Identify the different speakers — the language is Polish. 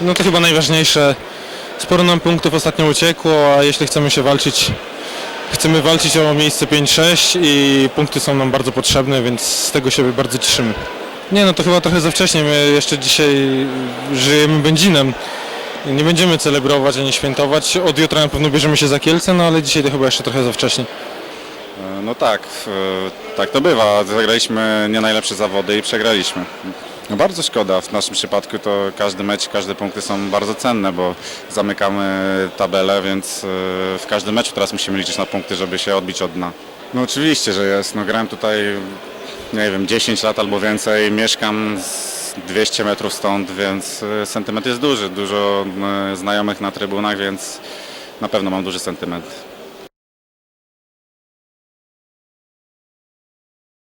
Speaker 1: No to chyba najważniejsze. Sporo nam punktów ostatnio uciekło, a jeśli chcemy się walczyć, chcemy walczyć o miejsce 5-6 i punkty są nam bardzo potrzebne, więc z tego się bardzo cieszymy. Nie no, to chyba trochę za wcześnie, my jeszcze dzisiaj żyjemy będzinem. Nie będziemy celebrować ani świętować. Od jutra na pewno bierzemy się za Kielce, no ale dzisiaj to chyba jeszcze trochę za wcześnie.
Speaker 2: E, No tak, tak to bywa. Zagraliśmy nie najlepsze zawody i przegraliśmy. No bardzo szkoda. W naszym przypadku to każdy mecz, każde punkty są bardzo cenne, bo zamykamy tabelę, więc e, w każdym meczu teraz musimy liczyć na punkty, żeby się odbić od dna. No oczywiście, że jest. No grałem tutaj, nie wiem, 10 lat albo więcej. Mieszkam z 200 metrów stąd, więc e, sentyment jest duży. Dużo e, znajomych na trybunach, więc na pewno mam duży sentyment.